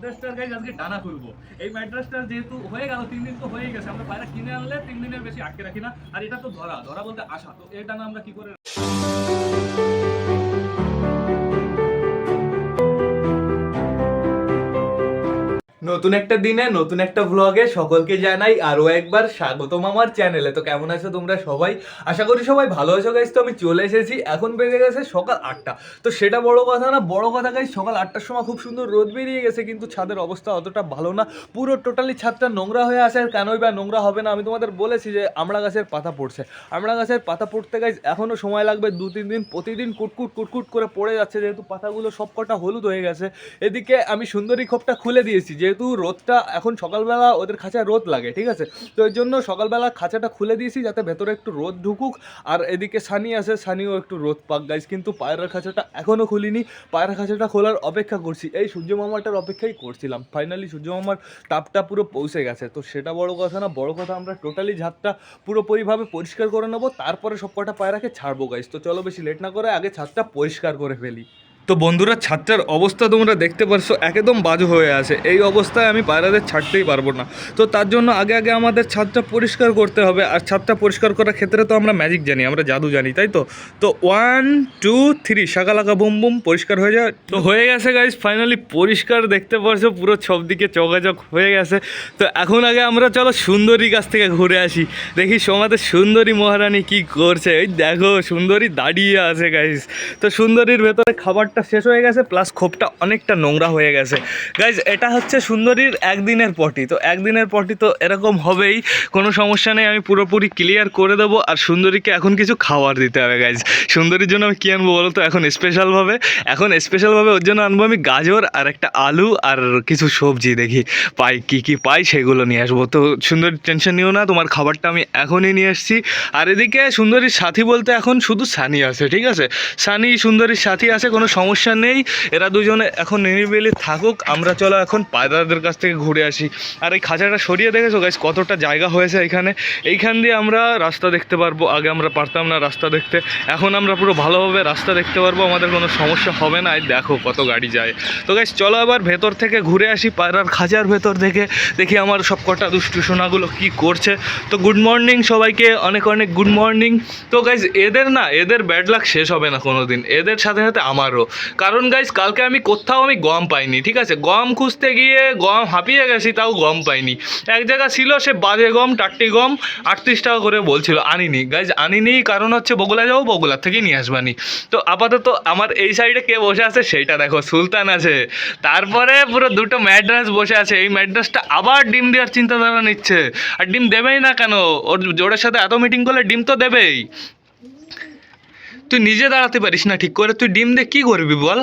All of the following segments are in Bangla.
ম্যাড্রাসটার গাইজ আজকে ডানা করব এই ম্যাড্রাসটার যেহেতু হয়ে গেল তিন দিন তো হয়ে গেছে, আমরা বাইরে কিনে আনলে তিন দিনের বেশি আটকে রাখি না। আর এটা তো ধরা ধরা বলতে আশা। তো এই ডানা আমরা কি করে নতুন একটা দিনে, নতুন একটা ভ্লগে সকলকে জানাই আরও একবার স্বাগতম আমার চ্যানেলে তো কেমন আছো তোমরা সবাই? আশা করি সবাই ভালো আছো গাইজ তো আমি চলে এসেছি। এখন বেজে গেছে সকাল আটটা। তো সেটা বড় কথা না, বড় কথা গাইজ সকাল আটটার সময় খুব সুন্দর রোদ বেরিয়ে গেছে, কিন্তু ছাদের অবস্থা অতটা ভালো না। পুরো টোটালি ছাদটা নোংরা হয়ে আছে, আর কেনই বা নোংরা হবে না, আমি তোমাদের বলেছি যে আমড়া গাছের পাতা পড়ছে। আমড়া গাছের পাতা পড়তে গাইজ এখনও সময় লাগবে দু তিন দিন, প্রতিদিন কুটকুট কুটকুট করে পড়ে যাচ্ছে, যেহেতু পাতাগুলো সব কটা হলুদ হয়ে গেছে। এদিকে আমি সুন্দরী খোপটা খুলে দিয়েছি, যেহেতু রোদটা এখন সকালবেলা ওদের খাঁচায় রোদ লাগে, ঠিক আছে? তো এর জন্য সকালবেলা খাঁচাটা খুলে দিয়েছি যাতে ভেতরে একটু রোদ ঢুকুক। আর এদিকে সানি আছে, সানিও একটু রোদ পাক। গাইজ কিন্তু পায়রার খাঁচাটা এখনও খুলিনি। পায়রা খাঁচাটা খোলার অপেক্ষা করছি। এই সূর্য মামাটার অপেক্ষাই করছিলাম। ফাইনালি সূর্য মামার তাপটা পুরো পৌঁছে গেছে। তো সেটা বড় কথা না, বড় কথা আমরা টোটালি ছাদটা পুরোপুরিভাবে পরিষ্কার করে নেব। তারপরে সব কটা পায়রাকে ছাড়বো গাইজ তো চলো বেশি লেট না করে আগে ছাদটা পরিষ্কার করে ফেলি। তো বন্ধুরা, ছাদটার অবস্থা তোমরা দেখতে পারছ, একদম বাজু হয়ে আছে। এই অবস্থায় আমি পায়রাদের ছাড়তেই পারব না। তো তার জন্য আগে আগে আমাদের ছাদটা পরিষ্কার করতে হবে, আর ছাদটা পরিষ্কার করার ক্ষেত্রে তো আমরা ম্যাজিক জানি, আমরা জাদু জানি, তাই তো? তো one two three Shakalaka boom boom, পরিষ্কার হয়ে যায়। তো হয়ে গেছে গাইজ ফাইনালি পরিষ্কার দেখতে পারছ, পুরো সব দিকে চকাচক হয়ে গেছে। তো এখন আগে আমরা চলো সুন্দরী কাছ থেকে ঘুরে আসি। দেখি সমাজের সুন্দরী মহারানী কি করছে। এই দেখো, সুন্দরী দাঁড়িয়ে আছে গাইজ তো সুন্দরীর ভেতরে খাবারটা শেষ হয়ে গেছে প্লাস খোপটা অনেকটা নোংরা হয়ে গেছে। গাইজ এটা হচ্ছে সুন্দরীর একদিনের পটি। তো একদিনের পটি তো এরকম হবেই, কোনো সমস্যা নেই, আমি পুরোপুরি ক্লিয়ার করে দেবো, আর সুন্দরীকে এখন কিছু খাবার দিতে হবে গাইজ সুন্দরীর জন্য আমি কী আনব বলো তো? এখন স্পেশালভাবে এখন স্পেশালভাবে ওর জন্য আনব আমি গাজর আর একটা আলু আর কিছু সবজি দেখি। পাই কি কি পাই সেগুলো নিয়ে আসব। তো সুন্দরী টেনশন নিও না, তোমার খাবারটা আমি এখনই নিয়ে আসছি। আর এদিকে সুন্দরীর সাথী বলতে এখন শুধু সানি আছে, ঠিক আছে? সানি, সুন্দরীর সাথী আছে, কোনো সমস্যা নেই। এরা দুজনে এখন নিরিবিলি থাকুক। আমরা চলো এখন পায়রাদের কাছ থেকে ঘুরে আসি। আর এই খাঁচাটা সরিয়ে দেখেছ গাইস কতটা জায়গা হয়েছে এখানে। এইখান দিয়ে আমরা রাস্তা দেখতে পারব। আগে আমরা পারতাম না রাস্তা দেখতে। এখন আমরা পুরো ভালোভাবে রাস্তা দেখতে পারব। আমাদের কোনো সমস্যা হবে না। এই দেখো কত গাড়ি যায়। তো গাইস চলো আবার ভেতর থেকে ঘুরে আসি পায়রার খাঁচার ভেতর থেকে। দেখি আমার সব কটা দুষ্টু সোনাগুলো কী করছে। তো গুড মর্নিং সবাইকে। অনেক অনেক গুড মর্নিং তো গাইজ এদের না, এদের ব্যাড লাক শেষ হবে না কোনো দিন এদের সাথে সাথে আমারও। কারণ গাইজ কালকে আমি কোথাও আমি গম পাইনি, ঠিক আছে? গম খুঁজতে গিয়ে গম হাঁপিয়ে গেছি, তাও গম পাইনি। এক জায়গা ছিল, সে বাজে গম, টাট্টি গম, আটত্রিশ টাকা করে বলছিল, আনিনি। গাইজ আনিনি, কারণ হচ্ছে বগুলা যাব বগুলার থেকেই নিয়ে আসবানি। তো আপাতত আমার এই সাইডে কে বসে আছে, সেইটা দেখো, সুলতান আছে। তারপরে পুরো দুটো ম্যাড্রাস বসে আছে। এই ম্যাড্রাসটা আবার ডিম দেওয়ার চিন্তাধারা নিচ্ছে। আর ডিম দেবেই না কেন? ওর জোরের সাথে এত মিটিং করলে ডিম তো দেবেই। তুই নিজে দাঁড়াতে পারিস না ঠিক করে। তুই ডিম দিয়ে কী করবি বল?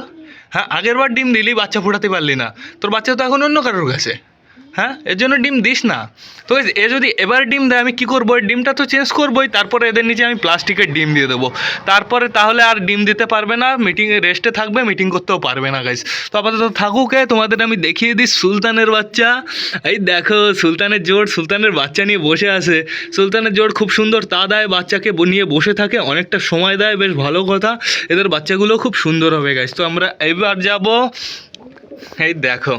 হ্যাঁ আগের বার ডিম দিলি, বাচ্চা ফোটাতে পারলি না। তোর বাচ্চা তো এখন অন্য কারোর কাছে। হ্যাঁ? এর জন্য ডিম দিস না। তো এ যদি এবার ডিম দেয়, আমি কী করব? ডিমটা তো চেঞ্জ করবোই, তারপরে এদের নিচে আমি প্লাস্টিকের ডিম দিয়ে দেবো। তারপরে তাহলে আর ডিম দিতে পারবে না মিটিংয়ে রেস্টে থাকবে মিটিং করতেও পারবে না গাইজ তো আপাতত থাকুক তোমাদের আমি দেখিয়ে দিই সুলতানের বাচ্চা। এই দেখো, সুলতানের জোর, সুলতানের বাচ্চা নিয়ে বসে আছে। সুলতানের জোর খুব সুন্দর, তা দেয়, বাচ্চাকে নিয়ে বসে থাকে, অনেকটা সময় দেয়, বেশ ভালো কথা। এদের বাচ্চাগুলো খুব সুন্দর হবে গাইজ তো আমরা এবার যাব, এই দেখো।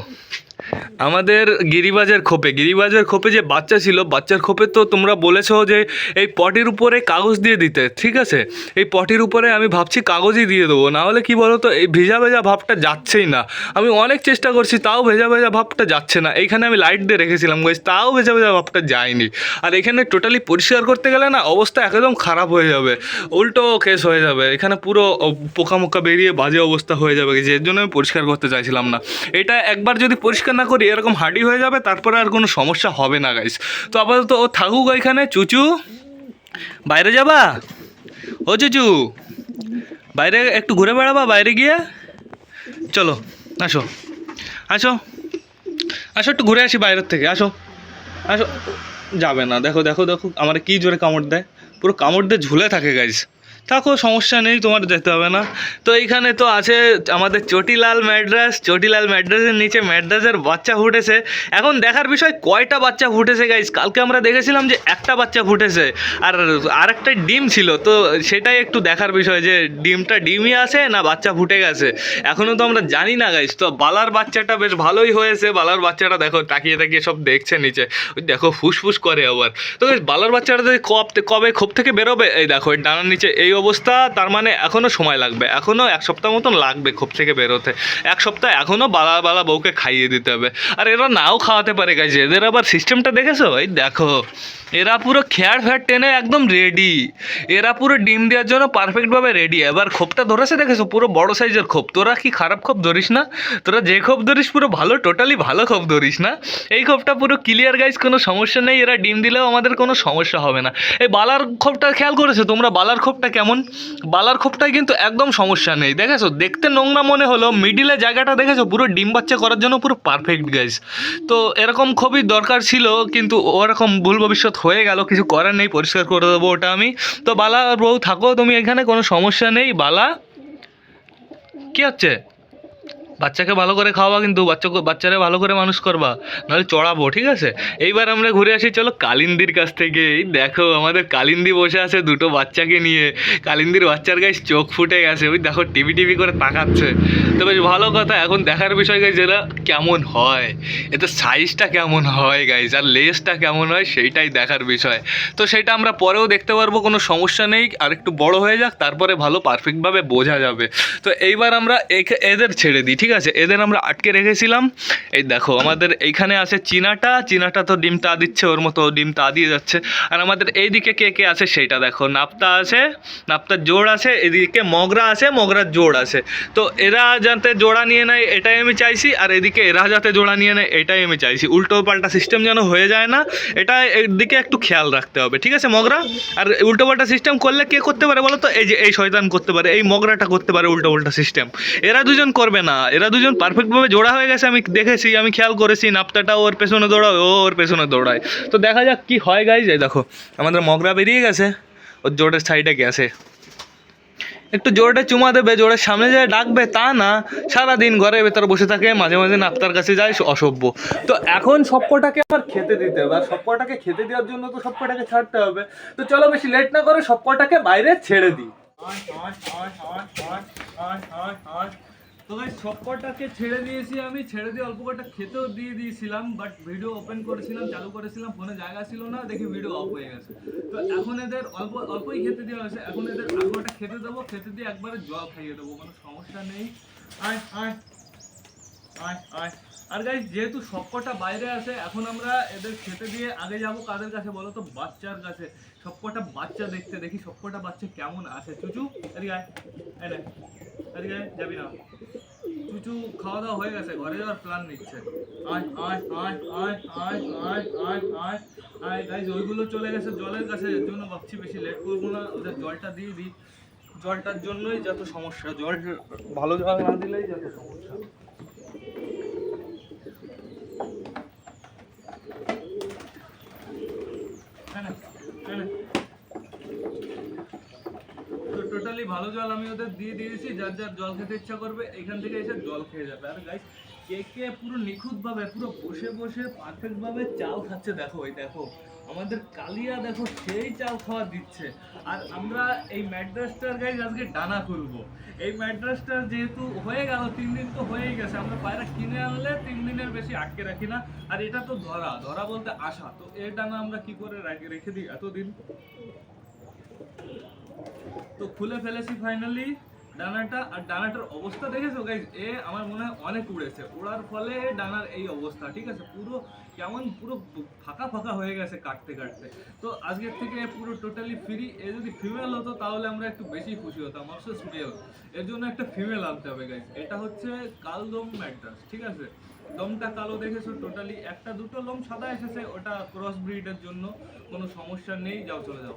আমাদের গিরিবাজের খোপে গিরিবাজের খোপে যে বাচ্চা ছিল বাচ্চার খোপে তো তোমরা বলেছ যে এই পটির উপরে কাগজ দিয়ে দিতে ঠিক আছে? এই পটির উপরে আমি ভাবছি কাগজই দিয়ে দেবো না হলে কি বলো তো এই ভেজা ভেজা ভাবটা যাচ্ছেই না। আমি অনেক চেষ্টা করছি তাও ভেজা ভেজা ভাবটা যাচ্ছে না। এইখানে আমি লাইট দিয়ে রেখেছিলাম গাইজ তাও ভেজা ভেজা ভাবটা যায়নি। আর এখানে টোটালি পরিষ্কার করতে গেলে না অবস্থা একদম খারাপ হয়ে যাবে। উল্টো কেস হয়ে যাবে। এখানে পুরো ও, পোকামোকা বেরিয়ে বাজে অবস্থা হয়ে যাবে যে জন্য আমি পরিষ্কার করতে চাইছিলাম না। এটা একবার যদি পরিষ্কার না করি, এরকম হাঁডি হয়ে যাবে, তারপরে আর কোনো সমস্যা হবে না গাইস তো আপাতত ও থাকুক এখানে চুচু। বাইরে যাবা? ও চুচু, বাইরে একটু ঘুরে বেড়াবা, বাইরে গিয়ে? চলো, আসো। আসো। আসো, একটু ঘুরে আসি বাইরের থেকে, আসো। আসো। যাবে না, দেখো দেখো দেখো, আমার কি জোরে কামড় দেয়। পুরো কামড় দিয়ে ঝুলে থাকে গাইস থাকো, সমস্যা নেই, তোমার যেতে হবে না। তো এইখানে তো আছে আমাদের চটিলাল ম্যাড্রাস, চটিলাল ম্যাড্রাসের নিচে ম্যাড্রাসের বাচ্চা ফুটেছে। এখন দেখার বিষয়, কয়টা বাচ্চা ফুটেছে গাইজ কালকে আমরা দেখেছিলাম যে একটা বাচ্চা ফুটেছে, আর আরেকটা ডিম ছিল। তো সেটাই একটু দেখার বিষয় যে ডিমটা ডিমই আছে না বাচ্চা ফুটে গেছে। এখনও তো আমরা জানি না গাইজ তো বালার বাচ্চাটা বেশ ভালোই হয়েছে। বালার বাচ্চাটা দেখো, তাকিয়ে তাকিয়ে সব দেখছে নিচে। ওই দেখো, ফুসফুস করে আবার। তো বালার বাচ্চাটা কব কবে খোপ থেকে বেরোবে? এই দেখো ডানার নিচে এই অবস্থা, তার মানে এখনও সময় লাগবে। এখনও এক সপ্তাহ মতন লাগবে খোপ থেকে বেরোতে। এক সপ্তাহ এখনও বালা বালা বউকে খাইয়ে দিতে হবে। আর এরা নাও খাওয়াতে পারে গাইছে এদের আবার সিস্টেমটা দেখেছ? এই দেখো, এরা পুরো খেয়ার ফ্যাট টেনে একদম রেডি এরা পুরো ডিম দেওয়ার জন্য পারফেক্টভাবে রেডি এবার খোপটা ধরেছে, দেখেছ? পুরো বড় সাইজের খোপ। তোরা কি খারাপ খোপ ধরিস না? তোরা যে খোপ ধরিস, পুরো ভালো টোটালি ভালো খোপ ধরিস না? এই খোপটা পুরো ক্লিয়ার গাইজ কোনো সমস্যা নেই। এরা ডিম দিলেও আমাদের কোনো সমস্যা হবে না। এই বালার খোপটা খেয়াল করেছ? তোমরা বালার খোপটা কেমন বালার খোপটায় কিন্তু একদম সমস্যা নেই, দেখেছ? দেখতে নোংরা মনে হলো মিডিলে জায়গাটা দেখেছ? পুরো ডিম বাচ্চা করার জন্য পুরো পারফেক্ট গাইজ তো এরকম খুবই দরকার ছিল, কিন্তু ওরকম ভুল ভবিষ্যৎ হয়ে গেল, কিছু করার নেই, পরিষ্কার করে দেবো ওটা আমি। তো বালা বউ থাকো, তুমি এখানে কোনো সমস্যা নেই, বালা? কী হচ্ছে? বাচ্চাকে ভালো করে খাওয়াবা কিন্তু, বাচ্চা বাচ্চারা ভালো করে মানুষ করবা, নাহলে চড়াবো, ঠিক আছে? এইবার আমরা ঘুরে আসি, চলো কালিন্দির কাছ থেকে। দেখো, আমাদের কালিন্দি বসে আছে দুটো বাচ্চাকে নিয়ে। কালিন্দির বাচ্চার গাছ চোখ ফুটে গেছে, ওই দেখো টিভি টিভি করে তাকাচ্ছে। তো বেশ ভালো কথা, এখন দেখার বিষয় গাইজ এরা কেমন হয়। এতে সাইজটা কেমন হয় গাইজ আর লেসটা কেমন হয়, সেইটাই দেখার বিষয়। তো সেটা আমরা পরেও দেখতে পারব, কোনো সমস্যা নেই। আর একটু বড় হয়ে যাক, তারপরে ভালো পারফেক্টভাবে বোঝা যাবে। তো এইবার আমরা এদের ছেড়ে দিই, ঠিক আছে, এদের আমরা আটকে রেখেছিলাম। এই দেখো, আমাদের এইখানে আছে চীনাটা চীনাটা তো ডিম তা দিচ্ছে, ওর মতো ডিম তা দিয়ে যাচ্ছে। আর আমাদের এইদিকে কে কে আছে সেইটা দেখো, নাপ্তা আছে, নাপ্তার জোড় আছে, এদিকে মগরা আছে, মগরার জোড় আছে। তো এরা যাতে জোড়া নিয়ে নেয়, এটাই আমি চাইছি, আর এদিকে এরা যাতে জোড়া নিয়ে নেয়, এটাই আমি চাইছি। উল্টো পাল্টা সিস্টেম যেন হয়ে যায় না, এটা এদিকে একটু খেয়াল রাখতে হবে, ঠিক আছে মগরা? আর উল্টো পাল্টা সিস্টেম করলে কে করতে পারে বলো তো? এই যে, এই শয়তান করতে পারে, এই মগরাটা করতে পারে উল্টো পাল্টা সিস্টেম এরা দুজন করবে না এরা দুজন পারফেক্টভাবে জোড়া হয়ে গেছে, আমি দেখেছি, আমি খেয়াল করেছি, নাপ্তাটা ওর পেছনে দৌড়ায়, ও ওর পেছনে দৌড়ায়। তো দেখা যাক কি হয় গাইজ এই দেখো, আমাদের মগরা বেরিয়ে গেছে, ওর জোরের সাইডে গেছে একটু জোরটা চুমা দেবে, জোরের সামনে যায়, ডাকবে, তা না, সারাদিন ঘরের ভেতরে বসে থাকে, মাঝে মাঝে নাপ্তার কাছে যায় অসভ্য। তো এখন সবকটাকে আবার খেতে দিতে হবে, আর সবকটাকে খেতে দেওয়ার জন্য তো সবকটাকে ছাড়তে হবে। তো চলো বেশি লেট না করে সবকটাকে বাইরে ছেড়ে দিই। তো ভাই সবকটাকে ছেড়ে দিয়েছি আমি। ছেড়ে দিয়ে অল্প কটা খেতেও দিয়ে দিয়েছিলাম বাট ভিডিও ওপেন করেছিলাম চালু করেছিলাম ফোনে জায়গা ছিল না দেখি ভিডিও অফ হয়ে গেছে। তো এখন এদের অল্প অল্পই খেতে দেওয়া হয়েছে। এখন এদের আর কটা খেতে দেবো খেতে দিয়ে একবারে জল খাইয়ে দেবো কোনো সমস্যা নেই। আয় আয় আয় আয়। আর গাইজ যেহেতু সবকটা বাইরে আছে এখন আমরা এদের খেতে দিয়ে আগে যাব কাদের কাছে বলো তো? বাচ্চার কাছে। সবকটা বাচ্চা দেখতে দেখি সবকটা বাচ্চা কেমন আছে? চুচু এই নে, এদিকে আয়, যাবি না। চুচু খাওয়া দাওয়া হয়ে গেছে, ঘরে যাওয়ার প্ল্যান নিচ্ছে। ওইগুলো চলে গেছে জলের কাছে, এর জন্য ভাবছি বেশি লেট করব না, ওদের জলটা দিয়ে দিই। জলটার জন্যই যত সমস্যা, জল ভালো জল না দিলেই যত সমস্যা হ্যাঁ, তো টোটালি ভালো জল আমি ওদের দিয়ে দিয়েছি, যার যার জল খেতে ইচ্ছা করবে, এখান থেকে এসে জল খেয়ে যাবে। আর গাইস কে কে পুরো নিখুঁত ভাবে পুরো বসে বসে পারফেক্ট ভাবে চাল খাচ্ছে দেখো, এই দেখো। আমাদের কালিয়া দেখো, সেই চাল খাওয়া দিচ্ছে। আর আমরা এই ম্যাড্রাসটার গাইজ আজকে ডানা খুলবো। এই ম্যাড্রাসটার যেহেতু হয়ে গেল, তিন দিন তো হয়েই গেছে, আমরা পায়রা কিনে আনলে তিন দিনের বেশি আটকে রাখি না। আর এটা তো ধরা ধরা বলতে আশা। তো এর ডানা আমরা কি করে রেখে দিই এতদিন? তো খুলে ফেলেছি ফাইনালি ডানাটা আর ডানাটার অবস্থা দেখেছ গাইজ এ আমার মনে হয় অনেক উড়েছে। ওড়ার ফলে ডানার এই অবস্থা, ঠিক আছে? পুরো কেমন, পুরো ফাঁকা ফাঁকা হয়ে গেছে কাটতে কাটতে। তো আজকের থেকে পুরো টোটালি ফ্রি এ যদি ফিমেল হতো, তাহলে আমরা একটু বেশি খুশি হতাম। অবশ্য মেল এর জন্য একটা ফিমেল আনতে হবে গাইজ এটা হচ্ছে কালদম ম্যাড্রাস, ঠিক আছে? দমটা কালো দেখেছ টোটালি একটা দুটো লোম সাদা এসেছে, ওটা ক্রস ব্রিডের জন্য। কোনো সমস্যা নেই। যাও, চলে যাও।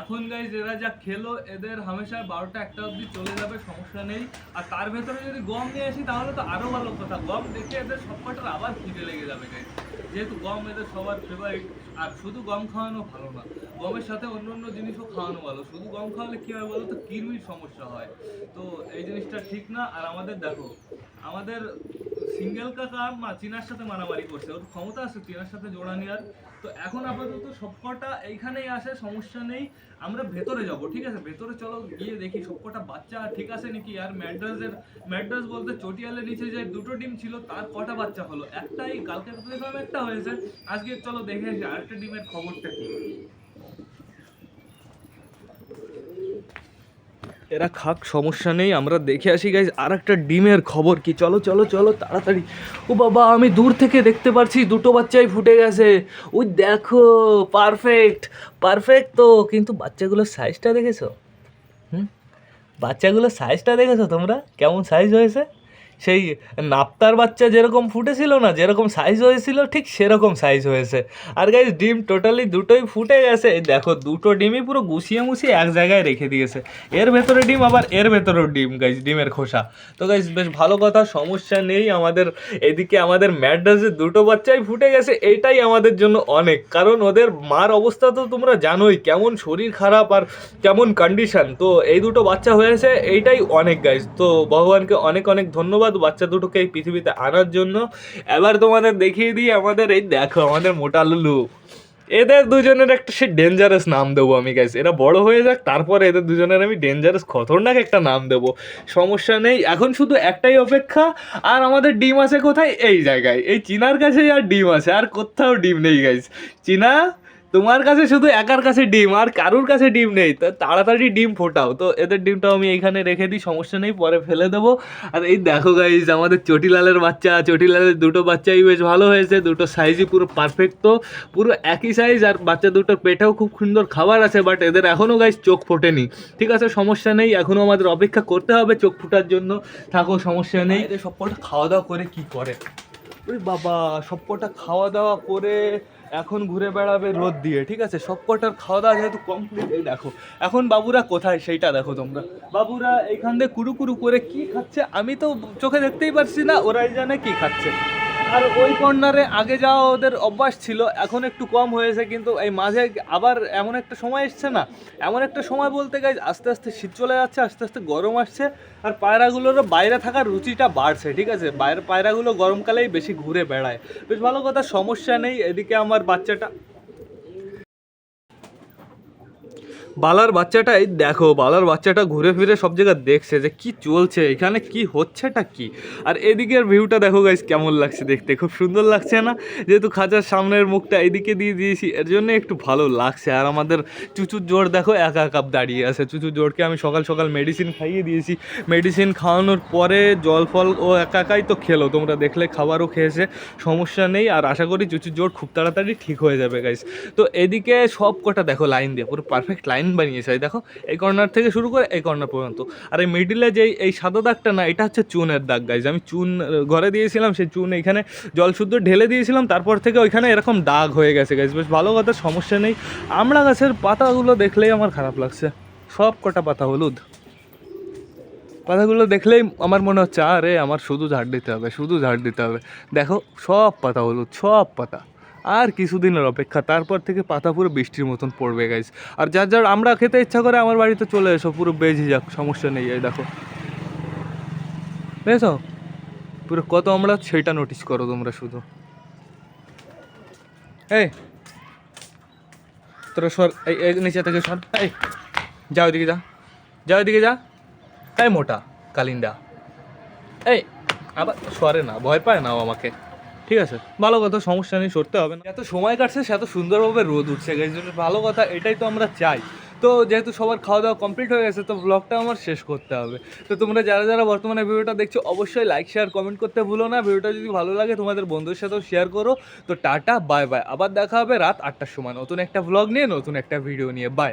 এখন গাইজ এরা যা খেলো, এদের হামেশা বারোটা একটা অবধি চলে যাবে, সমস্যা নেই। আর তার ভেতরে যদি গম নিয়ে আসি, তাহলে তো আরও ভালো কথা। গম দেখে এদের সবকটার আবার খিদে লেগে যাবে গাইজ যেহেতু গম এদের সবার ফেভারিট আর শুধু গম খাওয়ানো ভালো না, গমের সাথে অন্য অন্য জিনিসও খাওয়ানো ভালো। শুধু গম খাওয়ালে কী হয় বলো তো কিরমির সমস্যা হয়। তো এই জিনিসটা ঠিক না। আর আমাদের দেখো, আমাদের সিঙ্গেল কাকা চিনার সাথে মারামারি করছে। ওর ক্ষমতা আছে চিনার সাথে জোড়া নেওয়ার তো এখন আপাতত সবকটা এইখানেই আসে, সমস্যা নেই। আমরা ভেতরে যাব, ঠিক আছে? ভেতরে চলো, গিয়ে দেখি সবকটা বাচ্চা ঠিক আছে নাকি? আর ম্যাড্রাসের, ম্যাড্রাস বলতে চটিয়ালের নিচে যে দুটো ডিম ছিল, তার কটা বাচ্চা হলো? একটাই কালকে একটা হয়েছে। আজকে চলো দেখে আসি, আরেকটা ডিমের খবরটা কি? এরা খাক, সমস্যা নেই, আমরা দেখে আসি গাইজ আর একটা ডিমের খবর কি? চলো চলো চলো, তাড়াতাড়ি। ও বাবা, আমি দূর থেকে দেখতে পারছি, দুটো বাচ্চাই ফুটে গেছে। ওই দেখো পারফেক্ট পারফেক্ট তো, কিন্তু বাচ্চাগুলোর সাইজটা দেখেছ? হুম? বাচ্চাগুলোর সাইজটা দেখেছ তোমরা? কেমন সাইজ হয়েছে? সেই নাপ্তার বাচ্চা যেরকম ফুটেছিল না, যেরকম সাইজ হয়েছিল, ঠিক সেরকম সাইজ হয়েছে। আর গাইজ ডিম টোটালি দুটোই ফুটে গেছে। দেখো, দুটো ডিমই পুরো গুছিয়ে মুছিয়ে এক জায়গায় রেখে দিয়েছে। এর ভেতরে ডিম, আবার এর ভেতরেও ডিম গাইজ ডিমের খোসা। তো গাইজ বেশ ভালো কথা, সমস্যা নেই আমাদের, এদিকে আমাদের ম্যাড্রাসে দুটো বাচ্চাই ফুটে গেছে, এইটাই আমাদের জন্য অনেক। কারণ ওদের মার অবস্থা তো তোমরা জানোই, কেমন শরীর খারাপ আর কেমন কন্ডিশন তো এই দুটো বাচ্চা হয়েছে, এইটাই অনেক গাইজ তো ভগবানকে অনেক অনেক ধন্যবাদ। বাচ্চা দুটোকে এই পৃথিবীতে আনার জন্য। এবার তোমাদের দেখিয়ে দিই আমাদের এই দেখো, আমাদের মোটা লুলু। এদের দুজনের একটা সে ডেঞ্জারাস নাম দেবো আমি গাইস এরা বড় হয়ে যাক, তারপরে এদের দুজনের আমি ডেঞ্জারাস খতরনাক একটা নাম দেবো। সমস্যা নেই, এখন শুধু একটাই অপেক্ষা, আর আমাদের ডিম আছে কোথায়? এই জায়গায়। এই চিনার কাছেই আর ডিম আছে, আর কোথাও ডিম নেই গাইস চিনা? তোমার কাছে শুধু একার কাছে ডিম আর কারুর কাছে ডিম নেই? তো তাড়াতাড়ি ডিম ফোটাও। তো এদের ডিমটাও আমি এইখানে রেখে দিই সমস্যা নেই পরে ফেলে দেবো। আর এই দেখো গাইজ আমাদের চটিলালের বাচ্চা চটিলালের দুটো বাচ্চাই বেশ ভালো হয়েছে দুটো সাইজই পুরো পারফেক্ট তো। পুরো একই সাইজ আর বাচ্চা দুটোর পেটেও খুব সুন্দর খাবার আছে বাট এদের এখনও গাইজ চোখ ফোটেনি। ঠিক আছে সমস্যা নেই এখনও আমাদের অপেক্ষা করতে হবে চোখ ফোটার জন্য। থাকো সমস্যা নেই। এদের সবকটা খাওয়া দাওয়া করে কি করে? ওই বাবা সবকটা খাওয়া দাওয়া করে এখন ঘুরে বেড়াবে রোদ দিয়ে, ঠিক আছে? সব কটার খাওয়া দাওয়া যেহেতু কমপ্লিট এই দেখো। এখন বাবুরা কোথায়? সেইটা দেখো তোমরা। বাবুরা এইখান দিয়ে কুরু কুরু করে কি খাচ্ছে? আমি তো চোখে দেখতেই পারছি না, ওরাই জানে কি খাচ্ছে। আর ওই কর্নারে আগে যাওয়া ওদের অভ্যাস ছিল, এখন একটু কম হয়েছে, কিন্তু এই মাঝে আবার এমন একটা সময় এসছে না। এমন একটা সময় বলতে গাই আস্তে আস্তে শীত চলে যাচ্ছে, আস্তে আস্তে গরম আসছে, আর পায়রাগুলোরও বাইরে থাকার রুচিটা বাড়ছে, ঠিক আছে? বাইরে পায়রাগুলো গরমকালেই বেশি ঘুরে বেড়ায়। বেশ ভালো কথা, সমস্যা নেই, এদিকে আমার বাচ্চাটা বালার বাচ্চাটাই দেখো, বালার বাচ্চাটা ঘুরে ফিরে সব জায়গায় দেখছে যে কি চলছে, এখানে কি হচ্ছেটা কি? আর এদিকের ভিউটা দেখো গাইস কেমন লাগছে দেখতে? খুব সুন্দর লাগছে না? যেহেতু খাঁচার সামনের মুখটা এদিকে দিয়ে দিয়েছি, এর জন্য একটু ভালো লাগছে। আর আমাদের চুচুর জোর দেখো, একা একাপ দাঁড়িয়ে আছে। চুচুর জোরকে আমি সকাল সকাল মেডিসিন খাইয়ে দিয়েছি। মেডিসিন খাওয়ানোর পরে জল ফল ও একা একাই তো খেলো, তোমরা দেখলে খাবারও খেয়েছে, সমস্যা নেই। আর আশা করি চুচুর জোর খুব তাড়াতাড়ি ঠিক হয়ে যাবে গাইস তো এদিকে সব কটা দেখো লাইন দিয়ে, পুরো পারফেক্ট লাইন বানিয়েছে। এই দেখো, এই কর্নার থেকে শুরু করে এই কর্নার পর্যন্ত। আর এই মিডিলে যে এই সাদা দাগটা না, এটা হচ্ছে চুনের দাগ গাইজ আমি চুন, ঘরে দিয়েছিলাম, সেই চুন এখানে জল শুদ্ধ ঢেলে দিয়েছিলাম, তারপর থেকে ওইখানে এরকম দাগ হয়ে গেছে গাইজ বেশ ভালো কথা, সমস্যা নেই। আমড়া গাছের পাতাগুলো দেখলেই আমার খারাপ লাগছে। সব কটা পাতা হলুদ। পাতাগুলো দেখলেই আমার মনে হচ্ছে, আরে, আমার শুধু ঝাড় দিতে হবে, শুধু ঝাড় দিতে হবে। দেখো, সব পাতা হলুদ, সব পাতা। আর কিছুদিনের অপেক্ষা। তারপর থেকে পাতা পুরো বৃষ্টির মতন পড়বে গাইজ আর যার যার আমরা খেতে ইচ্ছা করে আমার বাড়িতে চলে এসো, পুরো বেজে যাক, সমস্যা নেই, এই দেখো। বুঝেছ পুরো কত আমরা সেটা নোটিস করো তোমরা শুধু। এই, তোরা সর, এই নিচে থেকে সর। এই, যা ওইদিকে যা। যা ওইদিকে যা। এই মোটা কালিন্দা। এই, আবার সরে না, ভয় পায় না আমাকে। ঠিক আছে? ভালো কথা, সমস্যা নেই, সরতে হবে না। এত সময় কাটছে, সে এত সুন্দরভাবে রোদ উঠছে গেছে ভালো কথা, এটাই তো আমরা চাই। তো যেহেতু সবার খাওয়া দাওয়া কমপ্লিট হয়ে গেছে, তো ব্লগটা আমার শেষ করতে হবে। তো তোমরা যারা যারা বর্তমানে ভিডিওটা দেখছ, অবশ্যই লাইক শেয়ার কমেন্ট করতে ভুলো না। ভিডিওটা যদি ভালো লাগে, তোমাদের বন্ধুদের সাথেও শেয়ার করো। তো টাটা বাই বাই আবার দেখা হবে রাত আটটার সময় নতুন একটা ব্লগ নিয়ে, নতুন একটা ভিডিও নিয়ে। বাই